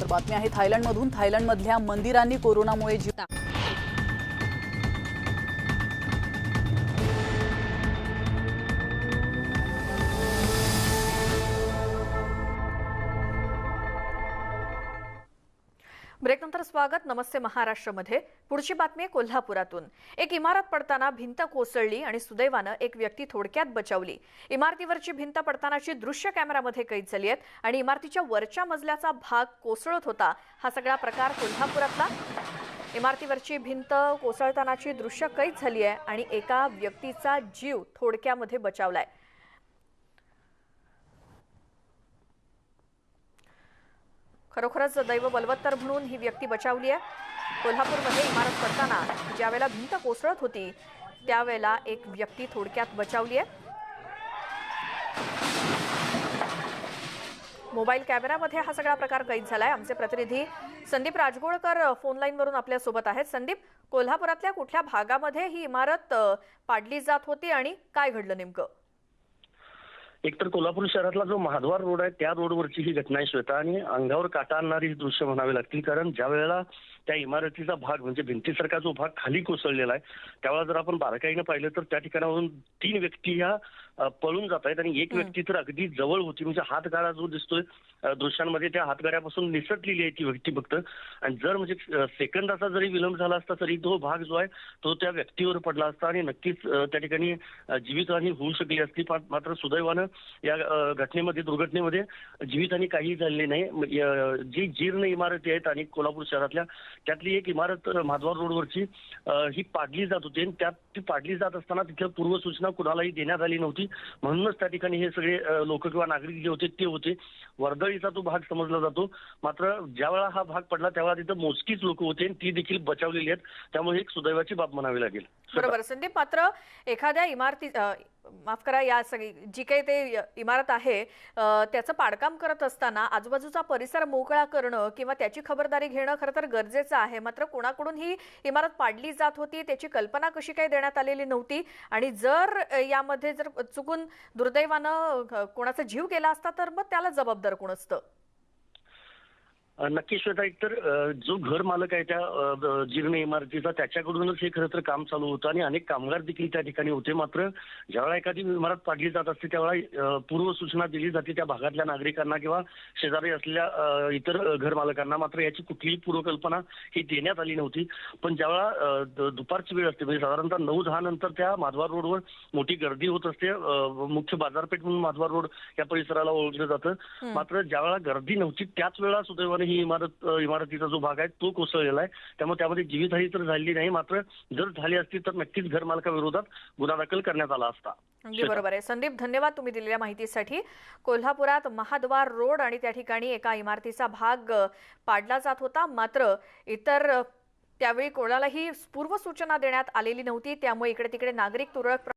तर बातमी आहे. थायलंडमधून थायलंडमधल्या मंदिरांनी कोरोनामुळे जीवता ब्रेकनंतर स्वागत नमस्ते महाराष्ट्रमध्ये. पुढची बातमी आहे कोल्हापुरातून. एक इमारत पडताना भिंत कोसळली आणि सुदैवानं एक व्यक्ती थोडक्यात बचावली. इमारतीवरची भिंत पडतानाची दृश्य कॅमेरामध्ये कैद झाली आहेत आणि इमारतीच्या वरच्या मजल्याचा भाग कोसळत होता. हा सगळा प्रकार कोल्हापुरातला. इमारतीवरची भिंत कोसळतानाची दृश्य कैद झाली आहे आणि एका व्यक्तीचा जीव थोडक्यामध्ये बचावलाय. खरोखरच दैव बलवत्तर म्हणून ही व्यक्ती बचावली आहे. कोल्हापूरमध्ये इमारत करताना ज्यावेळेला भिंत कोसळत होती त्यावेळेला एक व्यक्ती थोडक्यात बचावली आहे. मोबाईल कॅमेरामध्ये हा सगळा प्रकार कैद झालाय. आमचे प्रतिनिधी संदीप राजगोळकर फोन लाईनवरून आपल्यासोबत आहेत. संदीप कोल्हापुरातल्या कुठल्या भागामध्ये ही इमारत पाडली जात होती आणि काय घडलं नेमकं? एकतर कोल्हापूर शहरातला जो महाद्वार रोड आहे त्या रोडवरची ही घटना आहे श्वेता आणि अंगावर काटा आणणारी ही दृश्य म्हणावी लागतील. कारण ज्या वेळेला त्या इमारतीचा भाग म्हणजे भिंतीसारखा जो भाग खाली कोसळलेला आहे त्यावेळेला जर आपण बारकाईनं पाहिलं तर त्या ठिकाणावरून तीन व्यक्ती ह्या पळून जात आहेत आणि एक व्यक्ती तर अगदी जवळ होती. म्हणजे हातगाडा जो दिसतोय दृश्यांमध्ये त्या हातगाड्यापासून निसटलेली आहे ती व्यक्ती फक्त. आणि जर म्हणजे सेकंदाचा जरी विलंब झाला असता तरी तो भाग जो आहे तो त्या व्यक्तीवर पडला असता आणि नक्कीच त्या ठिकाणी जीवितहानी होऊ शकली असती. मात्र सुदैवानं या घटनेमध्ये दुर्घटनेमध्ये जीवितहानी काही झालेली नाही. जी जीर्ण इमारती आहेत आणि कोल्हापूर शहरातल्या त्यातली एक इमारत माधवार रोडवरची ही पाडली जात होती आणि त्यात ती पाडली जात असताना तिथल्या पूर्वसूचना कुणालाही देण्यात आली नव्हती. म्हणूनच त्या ठिकाणी हे सगळे लोक किंवा नागरिक जे होते ते होते. वर्दळीचा तो भाग समजला जातो. मात्र ज्या वेळा हा भाग पडला त्यावेळा तिथं मोजकीच लोक होते आणि ती देखील बचावलेली आहेत. त्यामुळे एक सुदैवाची बाब म्हणावी लागेल. बरोबर. संदीप मात्र एखाद्या इमारती माफ करा या सगळी जी काही ते इमारत आहे त्याचं पाडकाम करत असताना आजूबाजूचा परिसर मोकळा करणं किंवा त्याची खबरदारी घेणं खरं तर गरजेचं आहे. मात्र कोणाकडून ही इमारत पाडली जात होती त्याची कल्पना कशी काही देण्यात आलेली नव्हती आणि जर यामध्ये जर चुकून दुर्दैवानं कोणाचा जीव गेला असता तर मग त्याला जबाबदार कोण असतं? नक्की श्वेता एकतर जो घर मालक आहे त्या जीर्ण इमारतीचा त्याच्याकडूनच हे खरं तर काम चालू होतं आणि अनेक कामगार देखील त्या ठिकाणी होते. मात्र ज्यावेळा एखादी इमारत पाडली जात असते त्यावेळा अ, पूर्वसूचना दिली जाते त्या भागातल्या नागरिकांना किंवा शेजारी असलेल्या इतर घर मालकांना. मात्र याची कुठलीही पूर्वकल्पना ही देण्यात आली नव्हती. पण ज्यावेळा दुपारची वेळ असते म्हणजे साधारणतः नऊ दहा नंतर त्या माधवार रोडवर मोठी गर्दी होत असते. मुख्य बाजारपेठ म्हणून माधवार रोड या परिसराला ओळखलं जातं. मात्र ज्यावेळा गर्दी नव्हती त्याच वेळा सुदैवाने ही इमारत इमारतीचा जो भाग आहे तो कोसळलेला आहे. त्यामुळे त्यामध्ये जीवितहानी तर झालेली नाही. मात्र जर झाली असती तर नक्कीच घर मालकाविरोधात गुन्हा दाखल करण्यात आला असता. अगदी बरोबर आहे. संदीप धन्यवाद तुम्ही दिलेल्या माहितीसाठी. कोल्हापुरात महाद्वार रोड आणि त्या ठिकाणी एका इमारतीचा भाग पाडला जात होता. मात्र इतर त्यावेळी कोणालाही पूर्वसूचना देण्यात आलेली नव्हती. त्यामुळे इकडे तिकडे नागरिक तुरळक